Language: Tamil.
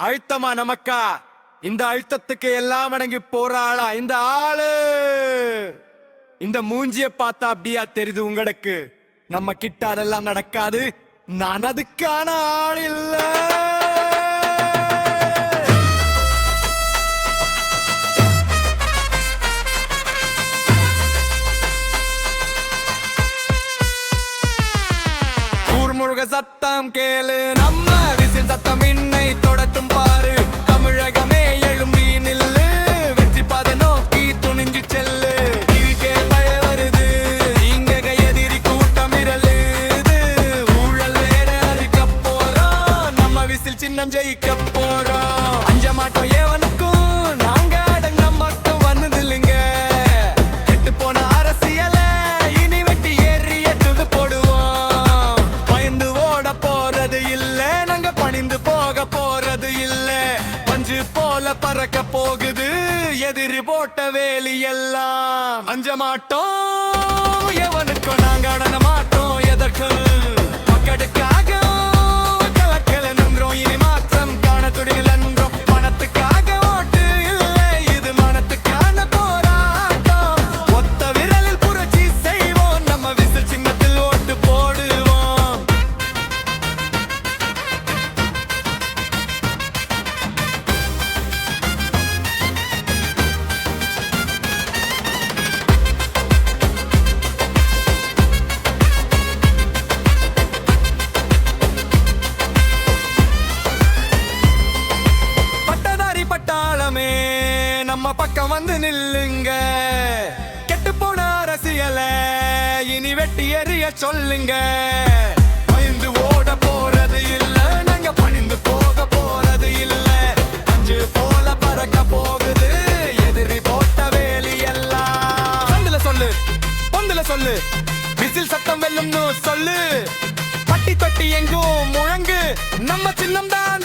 அழுத்தமா நமக்கா? இந்த அழுத்தத்துக்கு எல்லாம் அடங்கி போற ஆளா இந்த ஆளு! இந்த மூஞ்சிய பார்த்தா அப்படியா தெரியுது உங்களுக்கு? நம்ம கிட்ட அதெல்லாம் நடக்காது. நான் அதுக்கான ஆள் இல்ல. சத்தம் கேளு. நம்ம விசில் சத்தம் இன்னை பாரு. தமிழகமே எழும்பி நில்லு. வெற்றி பாதை நோக்கி துணிஞ்சு செல்லு. இதுக்கே பய வருது. இங்க எதிரி கூட்டம் இரலுது ஊழல் வேற அழிக்க போறோம். நம்ம விசில் சின்னம் ஜெயிக்க போறோம். அஞ்ச மாட்டோம் ஏவனுக்கும். நாங்க அடங்க மட்டும். வந்ததில்லைங்க. கெட்டு போன அரசியல இனி வெட்டி ஏறி எட்டுது போடுவோம். பயந்து ஓட போறது இல்லை. பறக்க போகுது. எதிரி போட்ட வேலி எல்லாம் அஞ்ச மாட்டோம். எவனுக்கும் நாங்க அடன மாட்டோம். நம்ம பக்கம் வந்து நில்லுங்க. கெட்டு போன அரசியல இனி வெட்டி எறிய சொல்லுங்க. பயந்து ஓட போறது இல்ல நாங்க பணிந்து போக போறது இல்ல. அஞ்சு போல பறக்க போகுது எதிரி போட்ட வேலி எல்லாம். சந்துல சொல்லு பொந்துல சொல்லு. விசில் சத்தம் வெல்லும்னு சொல்லு. பட்டி தொட்டி எங்கும் முழங்கு. நம்ம சின்னம் தான்